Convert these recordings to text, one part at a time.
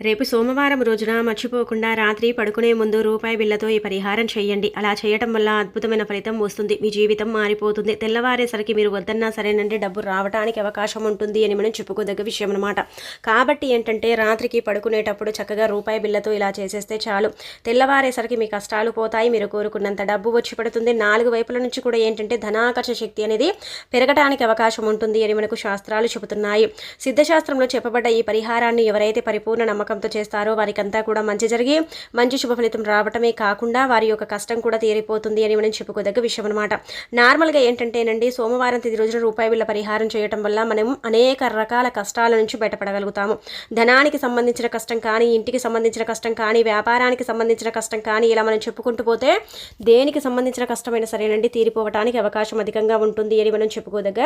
రేపు సోమవారం రోజున మర్చిపోకుండా రాత్రి పడుకునే ముందు రూపాయి బిళ్ళతో ఈ పరిహారం చేయండి. అలా చేయటం వల్ల అద్భుతమైన ఫలితం వస్తుంది. మీ జీవితం మారిపోతుంది. తెల్లవారేసరికి మీరు వద్దన్నా సరేనంటే డబ్బు రావడానికి అవకాశం ఉంటుంది అని మనం చెప్పుకోదగ్గ విషయం అనమాట కాబట్టి ఏంటంటే రాత్రికి పడుకునేటప్పుడు చక్కగా రూపాయి బిళ్ళతో ఇలా చేసేస్తే చాలు. తెల్లవారేసరికి మీ కష్టాలు పోతాయి. మీరు కోరుకున్నంత డబ్బు వచ్చి పడుతుంది. నాలుగు వైపుల నుంచి కూడా ఏంటంటే ధనాకర్ష శక్తి అనేది పెరగడానికి అవకాశం ఉంటుంది అని మనకు శాస్త్రాలు చెబుతున్నాయి. సిద్ధశాస్త్రంలో చెప్పబడ్డ ఈ పరిహారాన్ని ఎవరైతే పరిపూర్ణ నమ్మకంతో చేస్తారో వారికంతా కూడా మంచి జరిగి మంచి శుభ ఫలితం రావటమే కాకుండా వారి యొక్క కష్టం కూడా తీరిపోతుంది అని మనం చెప్పుకోదగ్గ విషయం అనమాట నార్మల్గా ఏంటంటేనండి సోమవారం తిది రోజున రూపాయి బిళ్ళ పరిహారం చేయటం వల్ల మనం అనేక రకాల కష్టాల నుంచి బయటపడగలుగుతాము. ధనానికి సంబంధించిన కష్టం కానీ ఇంటికి సంబంధించిన కష్టం కానీ వ్యాపారానికి సంబంధించిన కష్టం కానీ ఇలా మనం చెప్పుకుంటూ పోతే దేనికి సంబంధించిన కష్టమైనా సరేనండి తీరిపోవటానికి అవకాశం అధికంగా ఉంటుంది అని మనం చెప్పుకోదగ్గ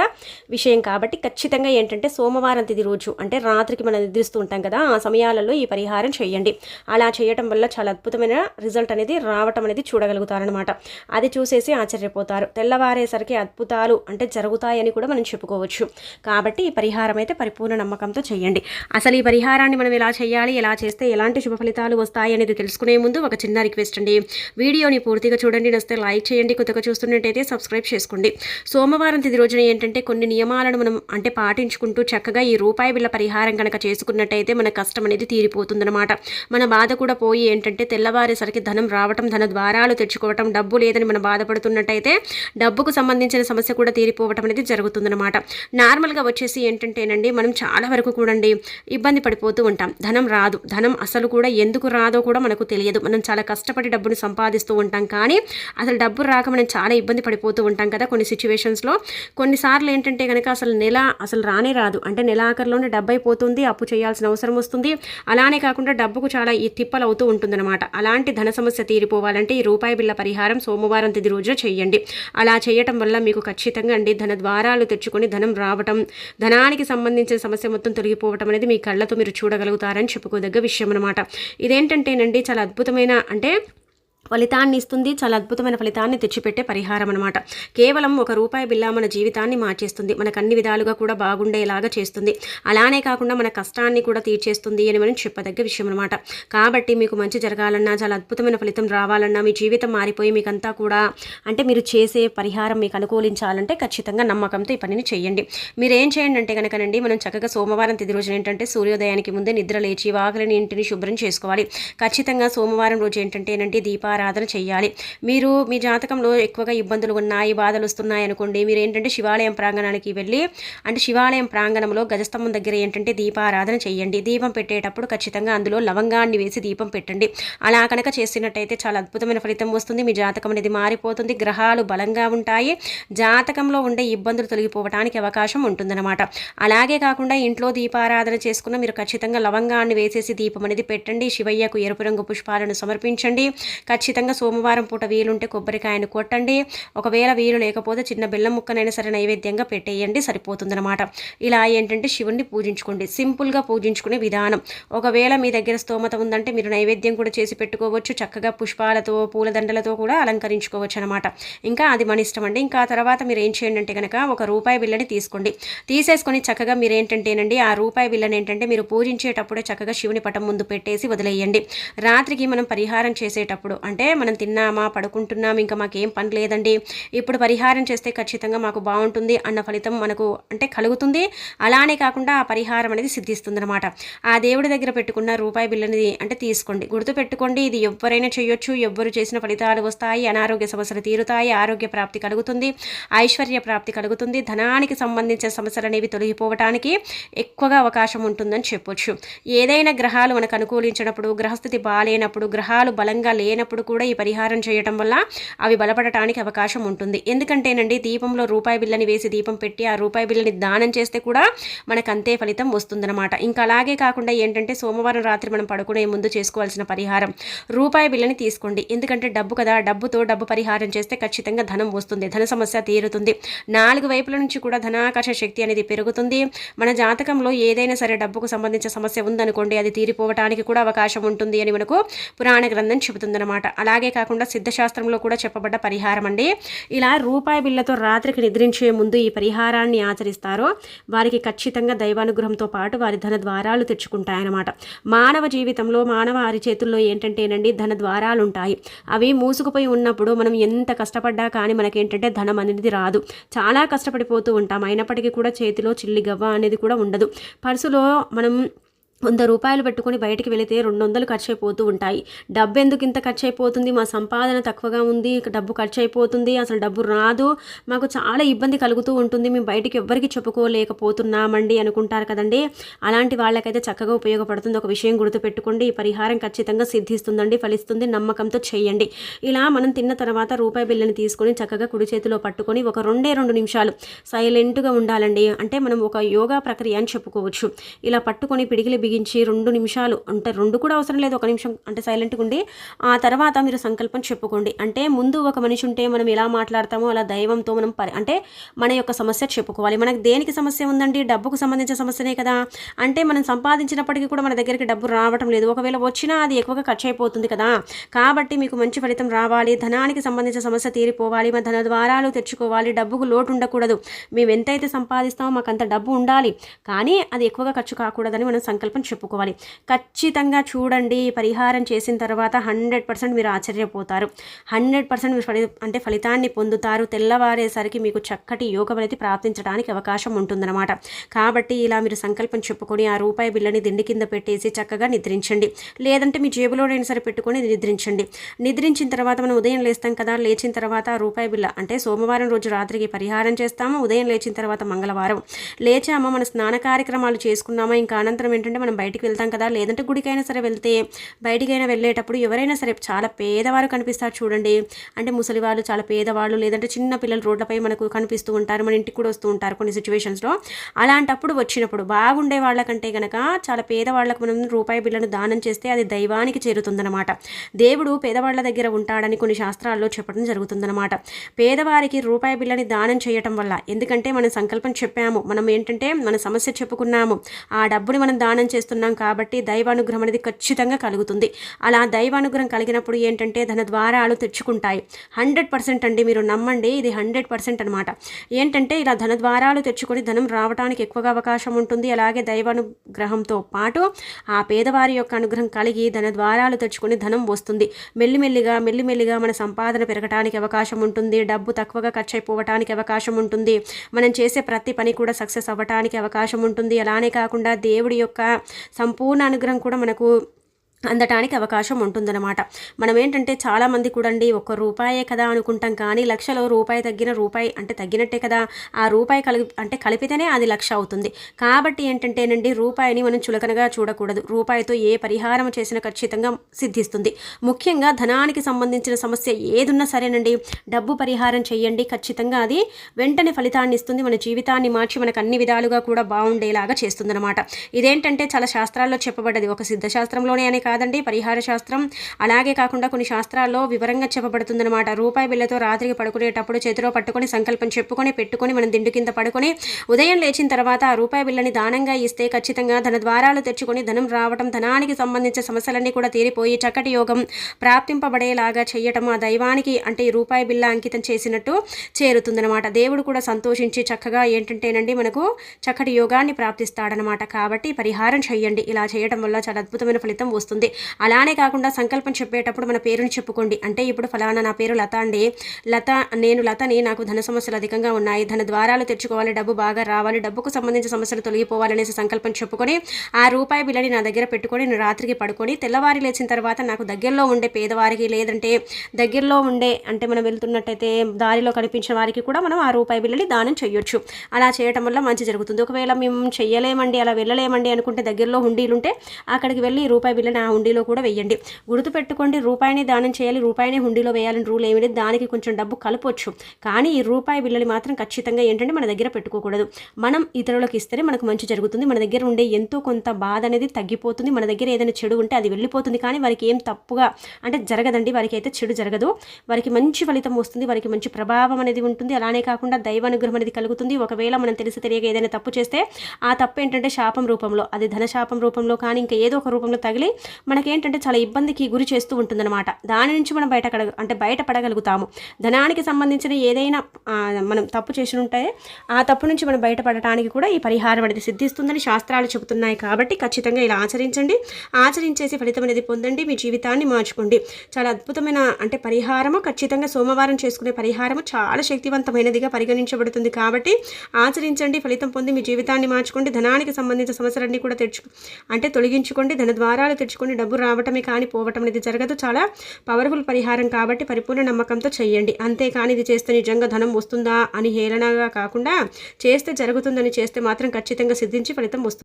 విషయం. కాబట్టి ఖచ్చితంగా ఏంటంటే సోమవారం తిది రోజు అంటే రాత్రికి మనం నిద్రిస్తూ ఉంటాం కదా ఆ సమయాలలో ఈ పరిహారం చేయండి. అలా చేయటం వల్ల చాలా అద్భుతమైన రిజల్ట్ అనేది రావటం అనేది చూడగలుగుతారనమాట అది చూసేసి ఆశ్చర్యపోతారు. తెల్లవారేసరికి అద్భుతాలు అంటే జరుగుతాయని కూడా మనం చెప్పుకోవచ్చు. కాబట్టి ఈ పరిహారం అయితే పరిపూర్ణ నమ్మకంతో చేయండి. అసలు ఈ పరిహారాన్ని మనం ఎలా చేయాలి ఎలా చేస్తే ఎలాంటి శుభ ఫలితాలు వస్తాయి అనేది తెలుసుకునే ముందు ఒక చిన్న రిక్వెస్ట్ అండి. వీడియోని పూర్తిగా చూడండి నస్తే లైక్ చేయండి కొత్తగా చూస్తున్నట్టయితే సబ్స్క్రైబ్ చేసుకోండి. సోమవారం తిది రోజున ఏంటంటే కొన్ని నియమాలను మనం అంటే పాటించుకుంటూ చక్కగా ఈ రూపాయి బిళ్ళ పరిహారం కనుక చేసుకున్నట్టయితే మన కష్టం అనేది తీరిపోతుందన్నమాట మన బాధ కూడా పోయి ఏంటంటే తెల్లవారేసరికి ధనం రావటం ధన ద్వారాలు తెచ్చుకోవటం డబ్బు లేదని మనం బాధపడుతున్నట్టయితే డబ్బుకు సంబంధించిన సమస్య కూడా తీరిపోవటం అనేది జరుగుతుందన్నమాట. నార్మల్గా వచ్చేసి ఏంటంటేనండి మనం చాలా వరకు కూడండి ఇబ్బంది పడిపోతూ ఉంటాం. ధనం రాదు. ధనం అసలు కూడా ఎందుకు రాదో కూడా మనకు తెలియదు. మనం చాలా కష్టపడి డబ్బును సంపాదిస్తూ ఉంటాం. కానీ అసలు డబ్బు రాక మనం చాలా ఇబ్బంది పడిపోతూ ఉంటాం కదా కొన్ని సిచ్యువేషన్స్లో. కొన్నిసార్లు ఏంటంటే కనుక అసలు నెల అసలు రానే రాదు. అంటే నెలాఖరులోనే డబ్బు అయిపోతుంది అప్పు చేయాల్సిన అవసరం వస్తుంది. అలానే కాకుండా డబ్బుకు చాలా ఈ తిప్పలు అవుతూ ఉంటుందన్నమాట. అలాంటి ధన సమస్య తీరిపోవాలంటే ఈ రూపాయి బిళ్ళ పరిహారం సోమవారం తిది రోజున చేయండి అలా చేయటం వల్ల మీకు ఖచ్చితంగా అండి ధన ద్వారాలు తెచ్చుకొని ధనం రావటం ధనానికి సంబంధించిన సమస్య మొత్తం తొలగిపోవటం అనేది మీ కళ్ళతో మీరు చూడగలుగుతారని చెప్పుకోదగ్గ విషయం అనమాట ఇదేంటంటేనండి చాలా అద్భుతమైన అంటే ఫలితాన్ని ఇస్తుంది. చాలా అద్భుతమైన ఫలితాన్ని తెచ్చిపెట్టే పరిహారం అనమాట కేవలం ఒక రూపాయి బిల్ల మన జీవితాన్ని మార్చేస్తుంది. మనకు అన్ని విధాలుగా కూడా బాగుండేలాగా చేస్తుంది. అలానే కాకుండా మన కష్టాన్ని కూడా తీర్చేస్తుంది అని మనం చెప్పదగ్గ విషయం అనమాట కాబట్టి మీకు మంచి జరగాలన్నా చాలా అద్భుతమైన ఫలితం రావాలన్నా మీ జీవితం మారిపోయి మీకంతా కూడా అంటే మీరు చేసే పరిహారం మీకు అనుకూలించాలంటే ఖచ్చితంగా నమ్మకంతో ఈ పనిని చేయండి. మీరు ఏం చేయండి అంటే కనుకనండి మనం చక్కగా సోమవారం తిది రోజున ఏంటంటే సూర్యోదయానికి ముందే నిద్ర లేచి వాకిలిని ఇంటిని శుభ్రం చేసుకోవాలి. ఖచ్చితంగా సోమవారం రోజు ఏంటంటే ఏంటంటే ఆరాధన చేయాలి. మీరు మీ జాతకంలో ఎక్కువగా ఇబ్బందులు ఉన్నాయి బాధలు వస్తున్నాయి అనుకోండి మీరు ఏంటంటే శివాలయం ప్రాంగణానికి వెళ్ళి అంటే శివాలయం ప్రాంగణంలో గజస్తంభం దగ్గర ఏంటంటే దీపారాధన చేయండి. దీపం పెట్టేటప్పుడు ఖచ్చితంగా అందులో లవంగాన్ని వేసి దీపం పెట్టండి. అలా కనుక చేసినట్టయితే చాలా అద్భుతమైన ఫలితం వస్తుంది. మీ జాతకం అనేది మారిపోతుంది. గ్రహాలు బలంగా ఉంటాయి. జాతకంలో ఉండే ఇబ్బందులు తొలగిపోవడానికి అవకాశం ఉంటుందన్నమాట. అలాగే కాకుండా ఇంట్లో దీపారాధన చేసుకున్న మీరు ఖచ్చితంగా లవంగాన్ని వేసేసి దీపం అనేది పెట్టండి. శివయ్యకు ఎరుపు రంగు పుష్పాలను సమర్పించండి. ఖచ్చితంగా ఖచ్చితంగా సోమవారం పూట వీలుంటే కొబ్బరికాయను కొట్టండి. ఒకవేళ వీలు లేకపోతే చిన్న బెల్లం ముక్కనైనా సరే నైవేద్యంగా పెట్టేయండి సరిపోతుందన్నమాట. ఇలా ఏంటంటే శివుణ్ణి పూజించుకోండి. సింపుల్గా పూజించుకునే విధానం. ఒకవేళ మీ దగ్గర స్తోమత ఉందంటే మీరు నైవేద్యం కూడా చేసి పెట్టుకోవచ్చు. చక్కగా పుష్పాలతో పూలదండలతో కూడా అలంకరించుకోవచ్చు అనమాట ఇంకా అది మన ఇష్టం అండి. ఇంకా ఆ తర్వాత మీరు ఏం చేయండి అంటే కనుక ఒక రూపాయి బిల్లని తీసుకోండి. తీసేసుకొని చక్కగా మీరు ఏంటంటేనండి ఆ రూపాయి బిల్లని ఏంటంటే మీరు పూజించేటప్పుడే చక్కగా శివుని పటం ముందు పెట్టేసి వదిలేయండి. రాత్రికి మనం పరిహారం చేసేటప్పుడు అంటే అంటే మనం తిన్నామా పడుకుంటున్నాం ఇంకా మాకేం పని లేదండి. ఇప్పుడు పరిహారం చేస్తే ఖచ్చితంగా మాకు బాగుంటుంది అన్న ఫలితం మనకు అంటే కలుగుతుంది. అలానే కాకుండా ఆ పరిహారం అనేది సిద్ధిస్తుంది అనమాట ఆ దేవుడి దగ్గర పెట్టుకున్న రూపాయి బిల్లని అంటే తీసుకోండి. గుర్తు పెట్టుకోండి ఇది ఎవరైనా చేయొచ్చు ఎవ్వరు చేసిన ఫలితాలు వస్తాయి అనారోగ్య సమస్యలు తీరుతాయి ఆరోగ్య ప్రాప్తి కలుగుతుంది ఐశ్వర్య ప్రాప్తి కలుగుతుంది ధనానికి సంబంధించిన సమస్యలు అనేవి తొలగిపోవటానికి ఎక్కువగా అవకాశం ఉంటుందని చెప్పొచ్చు. ఏదైనా గ్రహాలు మనకు అనుకూలించినప్పుడు గ్రహస్థితి బాగాలేనప్పుడు గ్రహాలు బలంగా లేనప్పుడు కూడా ఈ పరిహారం చేయటం వల్ల అవి బలపడటానికి అవకాశం ఉంటుంది. ఎందుకంటేనండి దీపంలో రూపాయి బిల్లని వేసి దీపం పెట్టి ఆ రూపాయి బిల్లని దానం చేస్తే కూడా మనకు అంతే ఫలితం వస్తుందన్నమాట. ఇంకా అలాగే కాకుండా ఏంటంటే సోమవారం రాత్రి మనం పడుకునే ముందు చేసుకోవాల్సిన పరిహారం రూపాయి బిల్లని తీసుకోండి. ఎందుకంటే డబ్బు కదా డబ్బుతో డబ్బు పరిహారం చేస్తే ఖచ్చితంగా ధనం వస్తుంది ధన సమస్య తీరుతుంది. నాలుగు వైపుల నుంచి కూడా ధనాకర్ష శక్తి అనేది పెరుగుతుంది. మన జాతకంలో ఏదైనా సరే డబ్బుకు సంబంధించిన సమస్య ఉందనుకోండి అది తీరిపోవటానికి కూడా అవకాశం ఉంటుంది అని మనకు పురాణ గ్రంథం చెబుతుందన్నమాట. అలాగే కాకుండా సిద్ధశాస్త్రంలో కూడా చెప్పబడ్డ పరిహారం అండి. ఇలా రూపాయి బిళ్ళతో రాత్రికి నిద్రించే ముందు ఈ పరిహారాన్ని ఆచరిస్తారో. వారికి ఖచ్చితంగా దైవానుగ్రహంతో పాటు వారి ధన ద్వారాలు తెచ్చుకుంటాయన్నమాట. మానవ జీవితంలో మానవ వారి చేతుల్లో ఏంటంటేనండి ధన ద్వారాలు ఉంటాయి. అవి మూసుకుపోయి ఉన్నప్పుడు మనం ఎంత కష్టపడ్డా కానీ మనకేంటంటే ధనం అనేది రాదు. చాలా కష్టపడిపోతూ ఉంటాం. అయినప్పటికీ కూడా చేతిలో చిల్లి గవ్వ అనేది కూడా ఉండదు. పర్సులో మనం వంద రూపాయలు పెట్టుకొని బయటికి వెళితే రెండు వందలు ఖర్చు అయిపోతూ ఉంటాయి. డబ్బు ఎందుకు ఇంత ఖర్చు అయిపోతుంది మా సంపాదన తక్కువగా ఉంది డబ్బు ఖర్చు అయిపోతుంది అసలు డబ్బు రాదు. మాకు చాలా ఇబ్బంది కలుగుతూ ఉంటుంది. మేము బయటికి ఎవ్వరికి చెప్పుకోలేకపోతున్నామండి అనుకుంటారు కదండి. అలాంటి వాళ్ళకైతే చక్కగా ఉపయోగపడుతుంది. ఒక విషయం గుర్తుపెట్టుకోండి. ఈ పరిహారం ఖచ్చితంగా సిద్ధిస్తుందండి ఫలిస్తుంది. నమ్మకంతో చేయండి. ఇలా మనం తిన్న తర్వాత రూపాయి బిల్లుని తీసుకొని చక్కగా కుడి చేతిలో పట్టుకొని ఒక రెండే రెండు నిమిషాలు సైలెంట్గా ఉండాలండి. అంటే మనం ఒక యోగా ప్రక్రియ అని చెప్పుకోవచ్చు. ఇలా పట్టుకొని పిడికిలి బిగించి రెండు నిమిషాలు అంటే రెండు కూడా అవసరం లేదు ఒక నిమిషం అంటే సైలెంట్గా ఉండి ఆ తర్వాత మీరు సంకల్పం చెప్పుకోండి. అంటే ముందు ఒక మనిషి ఉంటే మనం ఎలా మాట్లాడతామో అలా దైవంతో మనం పరి అంటే మన యొక్క సమస్య చెప్పుకోవాలి. మనకు దేనికి సమస్య ఉందండి? డబ్బుకు సంబంధించిన సమస్యనే కదా. అంటే మనం సంపాదించినప్పటికీ కూడా మన దగ్గరికి డబ్బు రావటం లేదు. ఒకవేళ వచ్చినా అది ఎక్కువగా ఖర్చు అయిపోతుంది కదా. కాబట్టి మీకు మంచి ఫలితం రావాలి. ధనానికి సంబంధించిన సమస్య తీరిపోవాలి. మన ధన ద్వారాలు తెచ్చుకోవాలి. డబ్బుకు లోటు ఉండకూడదు. మేము ఎంతైతే సంపాదిస్తామో మాకు అంత డబ్బు ఉండాలి. కానీ అది ఎక్కువగా ఖర్చు కాకూడదని మనం సంకల్పం చెప్పుకోవాలి. ఖచ్చితంగా చూడండి పరిహారం చేసిన తర్వాత హండ్రెడ్ పర్సెంట్ మీరు ఆశ్చర్యపోతారు. హండ్రెడ్ పర్సెంట్ మీరు ఫలి అంటే ఫలితాన్ని పొందుతారు. తెల్లవారేసరికి మీకు చక్కటి యోగం అనేది ప్రాప్తించడానికి అవకాశం ఉంటుందన్నమాట. కాబట్టి ఇలా మీరు సంకల్పం చెప్పుకొని ఆ రూపాయి బిల్లని దిండి కింద పెట్టేసి చక్కగా నిద్రించండి. లేదంటే మీ జేబులోనైనా సరే పెట్టుకొని నిద్రించండి. నిద్రించిన తర్వాత మనం ఉదయం లేస్తాం కదా లేచిన తర్వాత రూపాయి బిల్ల అంటే సోమవారం రోజు రాత్రికి పరిహారం చేస్తాము? ఉదయం లేచిన తర్వాత మంగళవారం. లేచామా? మన స్నాన కార్యక్రమాలు చేసుకున్నామా? ఇంకా అనంతరం ఏంటంటే మనం బయటికి వెళ్తాం కదా. లేదంటే గుడికైనా సరే వెళ్తే బయటికైనా వెళ్ళేటప్పుడు ఎవరైనా సరే చాలా పేదవారు కనిపిస్తారు చూడండి. అంటే ముసలి వాళ్ళు చాలా పేదవాళ్ళు లేదంటే చిన్న పిల్లలు రోడ్లపై మనకు కనిపిస్తూ ఉంటారు మన ఇంటికి కూడా వస్తూ ఉంటారు కొన్ని సిచ్యువేషన్స్లో అలాంటప్పుడు వచ్చినప్పుడు బాగుండే వాళ్ళకంటే గనక చాలా పేదవాళ్ళకు మనం రూపాయి బిళ్ళను దానం చేస్తే అది దైవానికి చేరుతుందన్నమాట. దేవుడు పేదవాళ్ళ దగ్గర ఉంటాడని కొన్ని శాస్త్రాల్లో చెప్పడం జరుగుతుందన్నమాట. పేదవారికి రూపాయి బిల్లని దానం చేయటం వల్ల ఎందుకంటే మనం సంకల్పం చెప్పాము. మనం ఏంటంటే మన సమస్య చెప్పుకున్నాము. ఆ డబ్బుని మనం దానం చేస్తున్నాం కాబట్టి దైవానుగ్రహం అనేది ఖచ్చితంగా కలుగుతుంది. అలా దైవానుగ్రహం కలిగినప్పుడు ఏంటంటే ధన ద్వారాలు తెచ్చుకుంటాయి. హండ్రెడ్ పర్సెంట్ అండి మీరు నమ్మండి ఇది హండ్రెడ్ పర్సెంట్ అనమాట ఏంటంటే ఇలా ధన ద్వారాలు తెచ్చుకొని ధనం రావడానికి ఎక్కువగా అవకాశం ఉంటుంది. అలాగే దైవానుగ్రహంతో పాటు ఆ పేదవారి యొక్క అనుగ్రహం కలిగి ధన ద్వారాలు తెచ్చుకొని ధనం వస్తుంది. మెల్లిమెల్లిగా మెల్లిమెల్లిగా మన సంపాదన పెరగడానికి అవకాశం ఉంటుంది. డబ్బు తక్కువగా ఖర్చు అయిపోవటానికి అవకాశం ఉంటుంది. మనం చేసే ప్రతి పని కూడా సక్సెస్ అవ్వటానికి అవకాశం ఉంటుంది. అలానే కాకుండా దేవుడి యొక్క సంపూర్ణ అనుగ్రహం కూడా మనకు అందటానికి అవకాశం ఉంటుందన్నమాట. మనం ఏంటంటే చాలామంది కూడండి ఒక్క రూపాయే కదా అనుకుంటాం కానీ లక్షలో రూపాయి తగ్గిన రూపాయి అంటే తగ్గినట్టే కదా. ఆ రూపాయి కలిపి అంటే కలిపితేనే అది లక్ష అవుతుంది. కాబట్టి ఏంటంటేనండి రూపాయిని మనం చులకనగా చూడకూడదు. రూపాయితో ఏ పరిహారం చేసినా ఖచ్చితంగా సిద్ధిస్తుంది. ముఖ్యంగా ధనానికి సంబంధించిన సమస్య ఏదున్నా సరేనండి. డబ్బు పరిహారం చేయండి. ఖచ్చితంగా అది వెంటనే ఫలితాన్ని ఇస్తుంది. మన జీవితాన్ని మార్చి మనకు అన్ని విధాలుగా కూడా బాగుండేలాగా చేస్తుందన్నమాట. ఇదేంటంటే చాలా శాస్త్రాల్లో చెప్పబడ్డది. ఒక సిద్ధశాస్త్రంలోనే అనేక కాదండి పరిహార శాస్త్రం. అలాగే కాకుండా కొన్ని శాస్త్రాల్లో వివరంగా చెప్పబడుతుందన్నమాట. రూపాయి బిల్లతో రాత్రికి పడుకునేటప్పుడు చేతిలో పట్టుకొని సంకల్పం చెప్పుకొని పెట్టుకొని మనం దిండు కింద పడుకొని ఉదయం లేచిన తర్వాత ఆ రూపాయి బిల్లని దానంగా ఇస్తే ఖచ్చితంగా ధన ద్వారాలు తెచ్చుకొని ధనం రావటం ధనానికి సంబంధించిన సమస్యలన్నీ కూడా తీరిపోయి చక్కటి యోగం ప్రాప్తింపబడేలాగా చేయటం ఆ దైవానికి అంటే ఈ రూపాయి బిల్ల అంకితం చేసినట్టు చేరుతుందనమాట దేవుడు కూడా సంతోషించి చక్కగా ఏంటంటేనండి మనకు చక్కటి యోగాన్ని ప్రాప్తిస్తాడనమాట కాబట్టి పరిహారం చేయండి ఇలా చేయటం వల్ల చాలా అద్భుతమైన ఫలితం వస్తుంది. అలానే కాకుండా సంకల్పం చెప్పేటప్పుడు మన పేరుని చెప్పుకోండి. అంటే ఇప్పుడు ఫలానా నా పేరు లత అండి. లత నేను లతని నాకు ధన సమస్యలు అధికంగా ఉన్నాయి. ధన ద్వారాలు తెచ్చుకోవాలి డబ్బు బాగా రావాలి డబ్బుకు సంబంధించిన సమస్యలు తొలగిపోవాలనేసి సంకల్పం చెప్పుకొని ఆ రూపాయి బిల్లని నా దగ్గర పెట్టుకొని నేను రాత్రికి పడుకొని తెల్లవారి లేచిన తర్వాత నాకు దగ్గరలో ఉండే పేదవారికి లేదంటే దగ్గరలో ఉండే అంటే మనం వెళ్తున్నట్టయితే దారిలో కనిపించిన వారికి కూడా మనం ఆ రూపాయి బిల్లని దానం చేయొచ్చు అలా చేయటం వల్ల మంచి జరుగుతుంది. ఒకవేళ మేము చేయలేమండి అలా వెళ్ళలేమండి అనుకుంటే దగ్గరలో హుండీలుంటే అక్కడికి వెళ్ళి రూపాయి బిల్లని ఆ హుండీలో కూడా వేయండి గుర్తుపెట్టుకోండి రూపాయిని దానం చేయాలి రూపాయిని హుండీలో వేయాలని రూల్ ఏమి లేదు దానికి కొంచెం డబ్బు కలపొచ్చు. కానీ ఈ రూపాయి బిల్లని మాత్రం ఖచ్చితంగా ఏంటంటే మన దగ్గర పెట్టుకోకూడదు. మనం ఇతరులకు ఇస్తేనే మనకు మంచి జరుగుతుంది. మన దగ్గర ఉండే ఎంతో కొంత బాధ అనేది తగ్గిపోతుంది. మన దగ్గర ఏదైనా చెడు ఉంటే అది వెళ్ళిపోతుంది. కానీ వారికి ఏం తప్పుగా అంటే జరగదండి. వారికి అయితే చెడు జరగదు. వారికి మంచి ఫలితం వస్తుంది. వారికి మంచి ప్రభావం అనేది ఉంటుంది. అలానే కాకుండా దైవానుగ్రహం అనేది కలుగుతుంది. ఒకవేళ మనం తెలిసి తెలియక ఏదైనా తప్పు చేస్తే ఆ తప్పు ఏంటంటే శాపం రూపంలో. అది ధన శాపం రూపంలో కానీ ఇంకా ఏదో ఒక రూపంలో తగిలి మనకేంటంటే చాలా ఇబ్బందికి గురి చేస్తూ ఉంటుందన్నమాట. దాని నుంచి మనం బయట అంటే బయటపడగలుగుతాము. ధనానికి సంబంధించిన ఏదైనా మనం తప్పు చేసి ఉంటే ఆ తప్పు నుంచి మనం బయటపడటానికి కూడా ఈ పరిహారం అనేది సిద్ధిస్తుందని శాస్త్రాలు చెబుతున్నాయి కాబట్టి ఖచ్చితంగా ఇలా ఆచరించండి. ఆచరించేసి ఫలితం అనేది పొందండి. మీ జీవితాన్ని మార్చుకోండి. చాలా అద్భుతమైన అంటే పరిహారము ఖచ్చితంగా సోమవారం చేసుకునే పరిహారము చాలా శక్తివంతమైనదిగా పరిగణించబడుతుంది కాబట్టి ఆచరించండి. ఫలితం పొంది మీ జీవితాన్ని మార్చుకోండి. ధనానికి సంబంధించిన సమస్యలన్నీ కూడా తెచ్చు అంటే తొలగించుకోండి. ధన ద్వారాలు తెచ్చుకోండి డబ్బు రావటమే కానీ పోవటం అనేది జరగదు. చాలా పవర్ఫుల్ పరిహారం కాబట్టి పరిపూర్ణ నమ్మకంతో చేయండి. అంతేకాని ఇది చేస్తే నిజంగా ధనం వస్తుందా అని హేళనగా కాకుండా చేస్తే జరుగుతుందని చేస్తే మాత్రం ఖచ్చితంగా సిద్ధించి ఫలితం వస్తుంది.